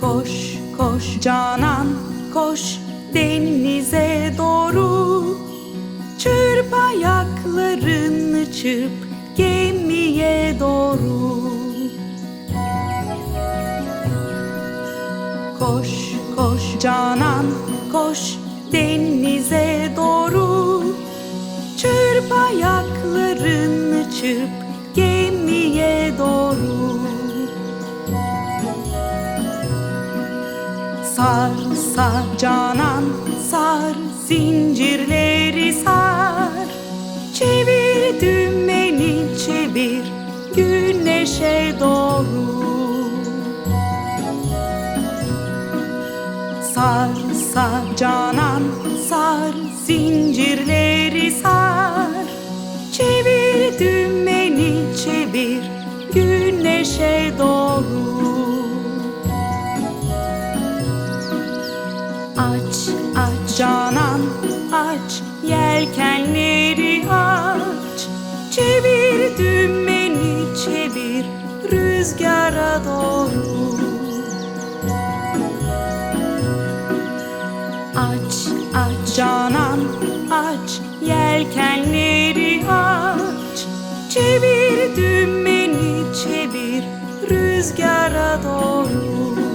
Koş koş Canan koş denize doğru. Çırp ayaklarını çırp gemiye doğru. Koş koş Canan koş denize doğru. Çırp ayaklarını çırp Sar sar Canan sar zincirleri sar. Çevir dümeni çevir güneşe doğru. Sar sar Canan sar zincirleri sar. Çevir dümeni çevir güneşe doğru Aç aç. Canan aç. Yelkenleri aç. Çevir dümeni çevir. Rüzgara doğru. Aç aç. Canan aç. Yelkenleri aç. Çevir dümeni çevir. Rüzgara doğru